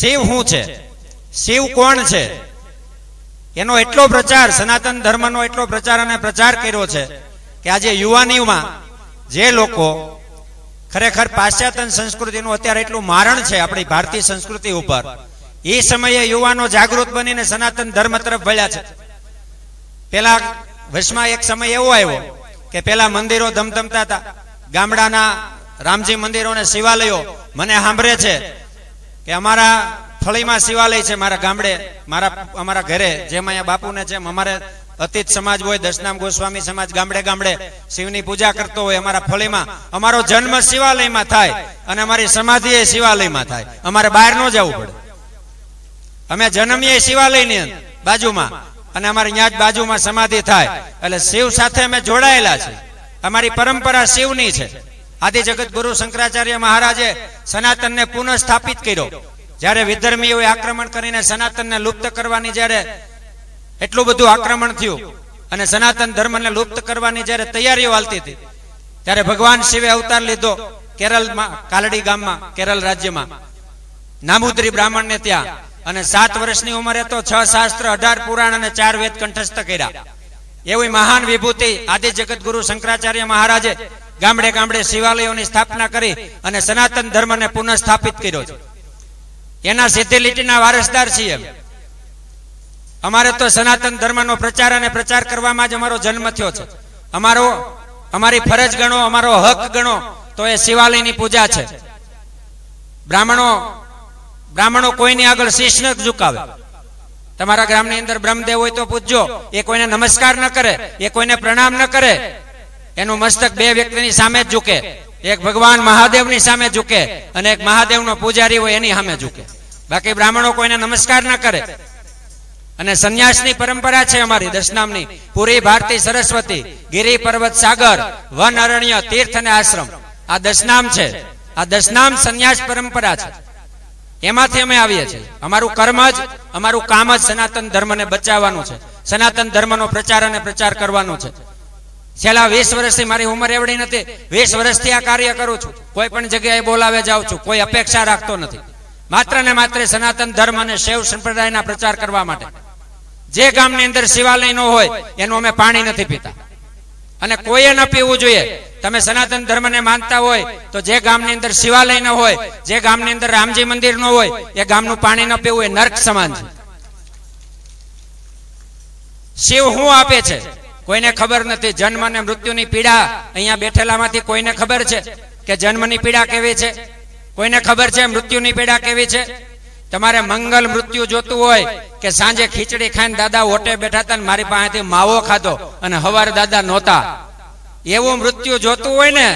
શિવ શું છે? શિવ કોણ છે? એનો એટલો પ્રચાર, સનાતન ધર્મનો એટલો પ્રચાર અને પ્રચાર કર્યો છે કે આજે યુવાનીમાં જે લોકો ખરેખર પાશ્ચાત્ય સંસ્કૃતિનું અત્યારે એટલું મારણ છે આપણી ભારતીય સંસ્કૃતિ ઉપર, એ સમયે યુવાનો જાગૃત બનીને સનાતન ધર્મ તરફ વળ્યા છે. પેલા વર્ષમાં એક સમય એવો આવ્યો કે પેલા મંદિરો ધમધમતા હતા. ગામડાના રામજી મંદિરો અને શિવાલયો મને સાંભળે છે. કે અમારા ફળીમાં શિવાલય છે મારા ગામડે, મારા, અમારા ઘરે, જેમ અહીંયા બાપુને જેમ અમારે અતિત સમાજ હોય, દશનામ ગોસ્વામી સમાજ ગામડે ગામડે શિવની પૂજા કરતો હોય અમારા ફળીમાં અમારો જન્મ શિવાલયમાં થાય અને અમારી સમાધિ એ શિવાલયમાં થાય. અમારે બહાર ન જવું પડે. અમે જન્મીએ શિવાલયની બાજુમાં. અને અમારી ત્યાં જ બાજુમાં સમાધિ થાય. એટલે શિવ સાથે અમે જોડાયેલા છે અમારી પરંપરા શિવની છે. આદિ જગત ગુરુ શંકરાચાર્ય મહારાજે સનાતનને પુનઃ સ્થાપિત કર્યો. જ્યારે વિધર્મીઓએ આક્રમણ કરીને સનાતનને લુપ્ત કરવાની જ્યારે એટલું બધું આક્રમણ થયું અને સનાતન ધર્મને લુપ્ત કરવાની જ્યારે તૈયારીઓ હાલતી હતી, ત્યારે ભગવાન શિવે અવતાર લીધો કેરળમાં કાલડી ગામમાં કેરળ રાજ્યમાં. નામુદ્રી બ્રાહ્મણને ત્યાં અને સાત વર્ષની ઉંમરે તો છ શાસ્ત્ર, અઢાર પુરાણ અને ચાર વેદ કંઠસ્થ કર્યા. એવી મહાન વિભૂતિ આદિ જગત ગુરુ શંકરાચાર્ય મહારાજે ગામડે ગામડે શિવાલયોની સ્થાપના કરી અને સનાતન ધર્મને પુનઃસ્થાપિત કર્યો છે. એના સીધી લીટીના વારસદાર છીએ અમારે તો સનાતન ધર્મનો પ્રચાર અને પ્રચાર કરવામાં જ અમારો જન્મ થયો છે. અમારો, અમારી ફરજ ગણો, અમારો હક ગણો, તો એ શિવાલયની પૂજા છે. બ્રાહ્મણો બ્રાહ્મણો કોઈની આગળ શીશ ન ઝુકાવે. તમારા ગ્રામની અંદર બ્રહ્મદેવ હોય તો પૂજ્યો એ કોઈને નમસ્કાર ન કરે, એ કોઈને પ્રણામ ન કરે. એનું મસ્તક બે વ્યક્તિની સામે જ ઝૂકે. એક ભગવાન મહાદેવની સામે ઝૂકે અને એક મહાદેવનો પૂજારી હોય એની સામે ઝૂકે. બાકી બ્રાહ્મણો કોઈને નમસ્કાર ન કરે. અને સંન્યાસની પરંપરા છે અમારી દશનામની પૂરી ભારતી સરસ્વતી, ગિરી પર્વત સાગર, વન અરણ્ય, તીર્થ અને આશ્રમ. આ દશનામ છે. આ દશનામ સંન્યાસ પરંપરા છે. એમાંથી અમે આવીએ છીએ. અમારું કર્મ જ, અમારું કામ જ સનાતન ધર્મને બચાવવાનું છે. સનાતન ધર્મનો પ્રચાર અને પ્રચાર કરવાનો છે. છેલ્લા વીસ વર્ષથી મારી ઉંમર એવડી નથી. વીસ વર્ષથી આ કાર્ય કરું છું. કોઈ પણ જગ્યાએ બોલાવે જાઉં છું. કોઈ અપેક્ષા રાખતો નથી. માત્ર ને માત્ર સનાતન ધર્મ અને શૈવ સંપ્રદાયના પ્રચાર કરવા માટે. જે ગામની અંદર શિવાલય ન હોય, એનું અમે પાણી નથી પીતા. અને કોઈએ ન પીવું જોઈએ. તમે સનાતન ધર્મને માનતા હોય, તો જે ગામની અંદર શિવાલય ન હોય, જે ગામની અંદર રામજી મંદિર ન હોય, એ ગામનું પાણી ન પીવું એ નર્ક સમાન છે. શિવ શું આપે છે? કોઈને ખબર નથી, જન્મ અને મૃત્યુની પીડા અહીંયા બેઠેલામાંથી કોઈને ખબર છે કે જન્મની પીડા કેવી છે? કોઈને ખબર છે મૃત્યુની પીડા કેવી છે? તમારે મંગલ મૃત્યુ જોતું હોય કે સાંજે ખીચડી ખાઈને દાદા ઓટે બેઠા હતા મારી પાસેથી માવો ખાધો અને હવારે દાદા નહોતા. એવું મૃત્યુ જોતું હોય ને,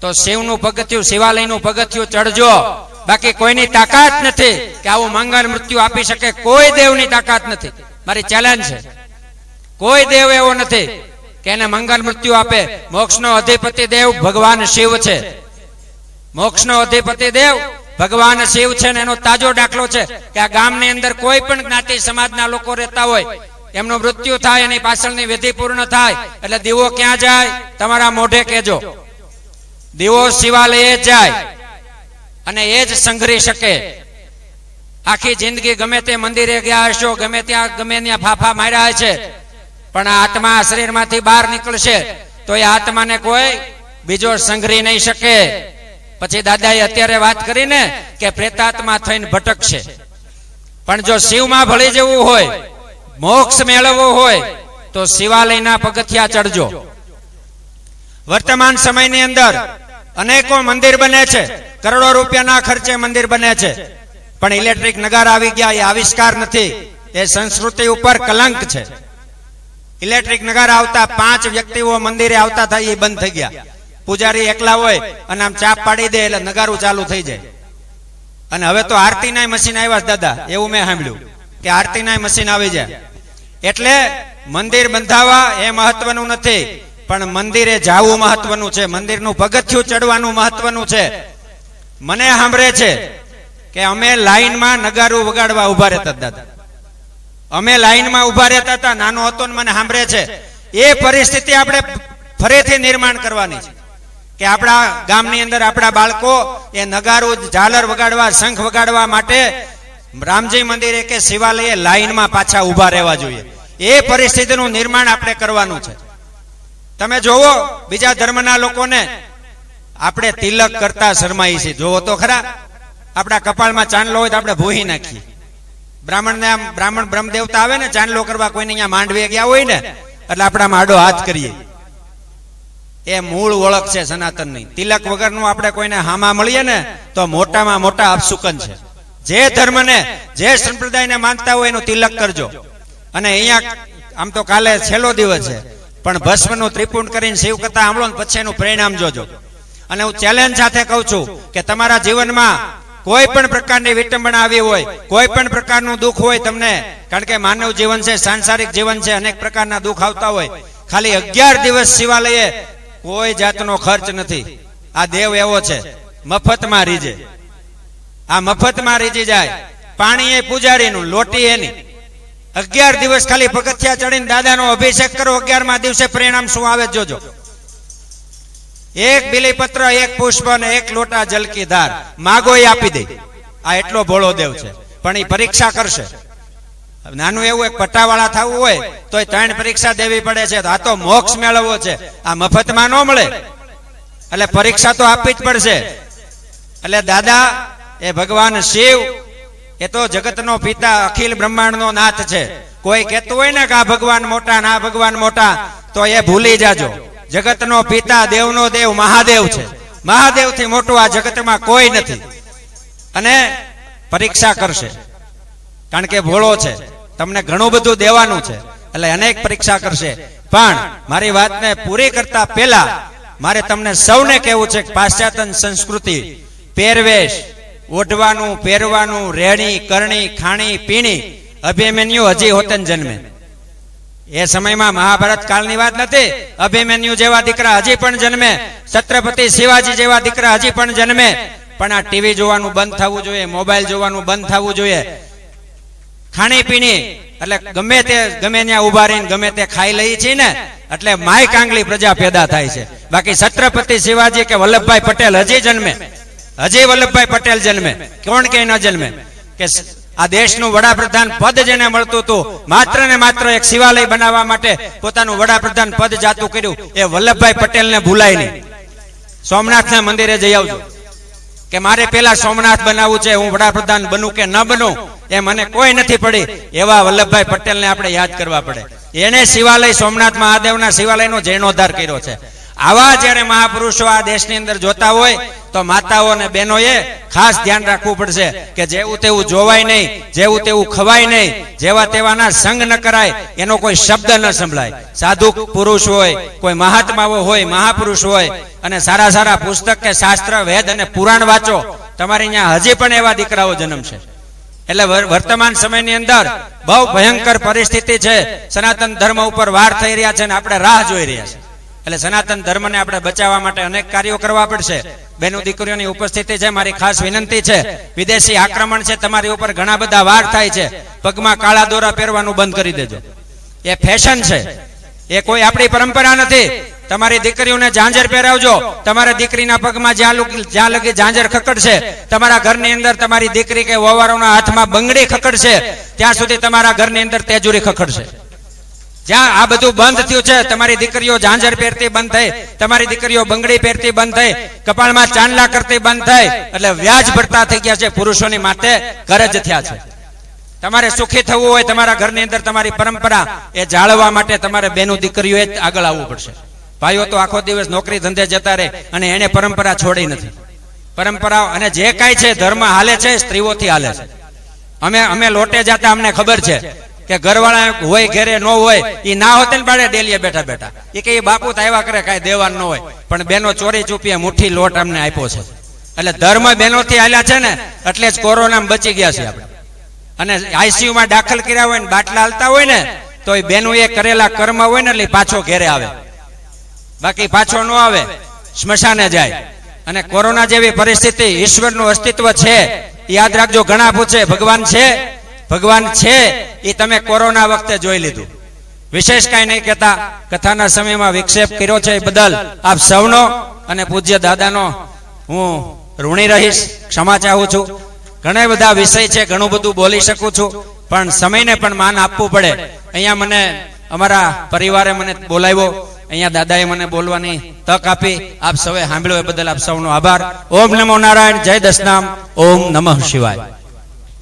તો શિવનું પગથિયું, શિવાલયનું પગથિયું ચડજો. બાકી કોઈની તાકાત નથી કે આવું મંગલ મૃત્યુ આપી શકે. કોઈ દેવની તાકાત નથી. મારી ચેલેન્જ છે. કોઈ દેવ એવો નથી કે એને મંગલ મૃત્યુ આપે. મોક્ષનો અધિપતિ દેવ ભગવાન શિવ છે. મોક્ષનો અધિપતિ દેવ ભગવાન શિવ છે ને એનો તાજો દાખલો છે કે આ ગામની અંદર કોઈ પણ જ્ઞાતિ સમાજના લોકો રહેતા હોય, એમનું મૃત્યુ થાય, એની પાછળની વિધિ પૂર્ણ થાય, એટલે દીવો ક્યાં જાય? તમારા મોઢે કહેજો. દીવો શિવાલયે જાય અને એ જ સંઘરી શકે. આખી જિંદગી ગમે તે મંદિરે ગયા હશો, ગમે ત્યાં ગમે ત્યાં ફાફા માર્યા છે પણ આત્મા શરીરમાંથી બહાર નીકળશે, તો એ આત્માને કોઈ બીજો સંઘરી નહીં શકે. પછી દાદાએ અત્યારે વાત કરીને કે પ્રેતાત્મા થઈને ભટકશે. પણ જો શિવમાં ભળી જવું હોય, મોક્ષ મેળવવો હોય, તો શિવાલયના પગથિયા ચડજો. વર્તમાન સમયની અંદર અનેકો મંદિર બને છે, કરોડો રૂપિયાના ખર્ચે મંદિર બને છે. પણ ઇલેક્ટ્રિક નગાર આવી ગયા, એ આવિષ્કાર નથી. એ સંસ્કૃતિ ઉપર કલંક છે. ઇલેક્ટ્રિક નગાર આવતા પાંચ વ્યક્તિઓ મંદિરે આવતા થાય, એ બંધ થઈ ગયા. પૂજારી એકલા હોય અને આમ ચાપ પાડી દે એટલે નગારું ચાલુ થઈ જાય. અને હવે તો આરતીના મશીન આવ્યા દાદા, એવું મેં સાંભળ્યું કે આરતીના મશીન આવી જાય. એટલે મંદિર બંધાવા એ મહત્વનું નથી, પણ મંદિરે જાવું મહત્વનું છે. મંદિરનું પગથિયું ચડવાનું મહત્વનું છે. મને સાંભળે છે કે અમે લાઈનમાં નગારું વગાડવા ઊભા રહેતા, દાદા. અમે લાઈનમાં ઊભા રહેતા હતા, નાનો હતો મને સાંભળે છે. એ પરિસ્થિતિ આપણે ફરીથી નિર્માણ કરવાની છે. કે આપણા ગામની અંદર આપણા બાળકો એ નગારું, ઝાલર વગાડવા, શંખ વગાડવા માટે રામજી મંદિરે કે શિવાલયે લાઈનમાં પાછા ઊભા રહેવા જોઈએ. એ પરિસ્થિતિનું નિર્માણ આપણે કરવાનું છે. તમે જોવો, બીજા ધર્મના લોકોને આપણે તિલક કરતા શરમાઈ છે જોવો તો ખરા. આપણા કપાળમાં ચાંદલો હોય તો આપણે ભૂહી નાખીએ. બ્રાહ્મણને આમ, બ્રાહ્મણ બ્રહ્મદેવતા આવે ને, ચાંદલો કરવા કોઈને અહીંયા માંડવે ગયા હોય ને, એટલે આપણે આમ આડો હાથ કરીએ. એ મૂળ ઓળખ છે સનાતનની. તિલક વગરનું આપણે કોઈને હામા મળીએ ને, તો મોટામાં મોટા અપસુકન છે. જે ધર્મને, જે સંપ્રદાયને માનતા હોય એનું તિલક કરજો. અને અહીંયા આમ તો કાલે છેલ્લો દિવસ છે. પણ ભસ્મનું ત્રિપુંડ કરીને શિવ કથા સાંભળો ને પછી એનું પરિણામ જોજો. અને હું ચેલેન્જ સાથે કહું છું કે તમારા જીવનમાં કોઈ પણ પ્રકારની વિટંબણા આવી હોય, કોઈ પણ પ્રકારનું દુઃખ હોય તમને, કારણ કે માનવ જીવન છે, સાંસારિક જીવન છે, અનેક પ્રકારના દુઃખ આવતા હોય. ખાલી અગિયાર દિવસ શિવાલયે કોઈ જાતનો ખર્ચ નથી. આ દેવ એવો છે, મફતમાં રીજે. આ મફતમાં રીજી જાય. પાણી એ પૂજારીનું લોટી એની અગિયાર દિવસ ખાલી પગથિયા ચડીને દાદાનો અભિષેક કરો, અગિયારમાં દિવસે પરિણામ શું આવે જોજો. એક બિલીપત્ર, એક પુષ્પ અને એક લોટા જલકી ધાર. માગો એ આપી દે. આ એટલો ભોળો દેવ છે. પણ એ પરીક્ષા કરશે. નાનું એવું એક પટ્ટાવાળા થવું હોય તો ત્રણ પરીક્ષા દેવી પડે છે. આ તો મોક્ષ મેળવવો છે. આ મફતમાં ન મળે. એટલે પરીક્ષા તો આપવી જ પડશે. એટલે દાદા, એ ભગવાન શિવ, એ તો જગતનો પિતા, અખિલ બ્રહ્માંડનો નાથ છે. કોઈ કહેતું હોય ને કે આ ભગવાન મોટા ના ભગવાન મોટા, તો એ ભૂલી જાજો. જગતનો પિતા દેવનો દેવ મહાદેવ છે. મહાદેવથી મોટું આ જગતમાં કોઈ નથી. અને પરીક્ષા કરશે. કારણ કે ભોળો છે. તમને ઘણું બધું દેવાનું છે. એટલે અનેક પરીક્ષા કરશે. પણ મારી વાતને પૂરી કરતા પહેલા મારે તમને સૌને કહેવું છે કે પાશ્ચાત્ય સંસ્કૃતિ પહેરવેશ, ઓઢવાનું, પહેરવાનું રેણી કરણી, ખાણી, પીણી અભિમન્યુ હજી હોતન જન્મે. એ સમયમાં મહાભારત કાળની વાત નથી. અભિમન્યુ જેવા દીકરા હજી પણ જન્મે. છત્રપતિ શિવાજી જેવા દીકરા હજી પણ જન્મે. પણ આ ટીવી જોવાનું બંધ થવું જોઈએ, મોબાઈલ જોવાનું બંધ થવું જોઈએ. ખાણી પીણી, એટલે ગમે તે, ગમે ત્યાં ઊભા રહીને, ગમે તે ખાઈ લઈએ છીએ ને, એટલે માય કાંગલી પ્રજા પેદા થાય છે. બાકી છત્રપતિ શિવાજી કે વલ્લભભાઈ પટેલ હજી જન્મે. હજી વલ્લભભાઈ પટેલ જન્મે. કોણ કે ન જન્મે? કે આ દેશનું વડાપ્રધાન પદ જેને મળતું હતું, માત્ર ને માત્ર એક શિવાલય બનાવવા માટે પોતાનું વડાપ્રધાન પદ જાતું કર્યું, એ વલ્લભભાઈ પટેલને ભૂલાય નહીં. સોમનાથના મંદિરે જઈ આવજો. કે મારે પેલા સોમનાથ બનાવવું છે, હું વડાપ્રધાન બનું કે ન બનું, એ મને કોઈ નથી પડી. એવા વલ્લભભાઈ પટેલને આપણે યાદ કરવા પડે. એને શિવાલય સોમનાથ મહાદેવના શિવાલયનો જીર્ણોદ્ધાર કર્યો છે. આવા જ્યારે મહાપુરુષો આ દેશની અંદર જોતા હોય, તો માતાઓ અને બહેનોએ ખાસ ધ્યાન રાખવું પડશે કે જેવું તેવું જોવાય નહીં, જેવું તેવું ખવાય નહીં, જેવા તેવાના સંગ ન કરાય, એનો કોઈ શબ્દ ન સંભળાય. સાધુ પુરુષ હોય, કોઈ મહાત્માઓ હોય, મહાપુરુષ હોય, અને સારા સારા પુસ્તક કે શાસ્ત્ર, વેદ અને પુરાણ વાંચો, તમારે અહીંયા હજી પણ એવા દીકરાઓ જન્મશે એટલે વર- વર્તમાન સમયની અંદર બહુ ભયંકર પરિસ્થિતિ છે, સનાતન ધર્મ ઉપર વાર થઈ રહ્યા છે અને આપણે રાહ જોઈ રહ્યા છે. એટલે સનાતન ધર્મને આપણે બચાવવા માટે અનેક કાર્યો કરવા પડશે. બેનો દીકરીઓની ઉપસ્થિતિ છે, મારી ખાસ વિનંતી છે. વિદેશી આક્રમણ છે, તમારી ઉપર ઘણા બધા વાર થાય છે. પગમાં કાળા દોરા પહેરવાનું બંધ કરી દેજો. એ ફેશન છે. એ કોઈ આપણી પરંપરા નથી. તમારી દીકરીઓને ઝાંઝર પહેરાવજો. તમારા દીકરીના પગમાં જ્યાં જ્યાં લગી ઝાંઝર ખકડશે, તમારા ઘરની અંદર તમારી દીકરી કે વવારોના હાથમાં બંગડી ખકડશે, ત્યાં સુધી તમારા ઘરની અંદર તેજુરી ખકડશે. જ્યાં આ બધું બંધ થયું છે, તમારી દીકરીઓ ઝાંઝર પહેરતી બંધ થઈ, તમારી દીકરીઓ બંગડી પહેરતી બંધ થઈ, કપાળમાં ચાંદલા કરતી બંધ થઈ, એટલે વ્યાજ ભરતા થઈ ગયા છે પુરુષોની માથે કરજ થયા છે. તમારે સુખી થવું હોય, તમારા ઘરની અંદર તમારી પરંપરા, એ જાળવવા માટે તમારે બેનું દીકરીઓએ જ આગળ આવવું પડશે. ભાઈઓ તો આખો દિવસ નોકરી ધંધે જતા રહે અને એને પરંપરા છોડી નથી. પરંપરાઓ અને જે કાંઈ છે, ધર્મ હાલે છે, સ્ત્રીઓથી હાલે છે. અમે અમે લોટે જતા, અમને ખબર છે. કે ઘરવાળા હોય, ઘરે ન હોય એ ના હોતે બાળે ડેલીએ બેઠા બેઠા. એ કે બાપુ તો કરે, કાંઈ દેવાનું ન હોય. પણ બેનો ચોરી ચૂપીએ મુઠ્ઠી લોટ અમને આપ્યો છે. એટલે ધર્મ બેનોથી હાલ્યા છે ને, એટલે જ કોરોનામાં બચી ગયા છે આપણે. અને આઈસીયુમાં દાખલ કર્યા હોય ને, બાટલા હાલતા હોય ને તો એ બેનું એ કરેલા કર્મ હોય ને, એટલે પાછો ઘેરે આવે. બાકી પાછો ન આવે, સ્મશાને જાય. અને કોરોના જેવી પરિસ્થિતિ ઈશ્વરનું અસ્તિત્વ છે યાદ રાખજો, ઘણા પૂછે, ભગવાન છે? ભગવાન છે? એ તમે કોરોના વખતે જોઈ લીધું. વિશેષ કાંઈ નહીં કહેતા, કથાના સમયમાં વિક્ષેપ કર્યો છે એ બદલ આપ સૌનો અને પૂજ્ય દાદાનો હું ઋણી રહીશ, ક્ષમા ચાહું છું. ઘણા બધા વિષય છે, ઘણું બધું બોલી શકું છું, પણ સમયને પણ માન આપવું પડે. અહીંયા મને અમારા પરિવારે મને બોલાવ્યો, અહીંયા દાદાએ મને બોલવાની તક આપી. આપ સૌએ સાંભળ્યો એ બદલ આપ સૌનો આભાર. ઓમ નમો નારાયણ, જય દશનામ ઓમ નમઃ શિવાય.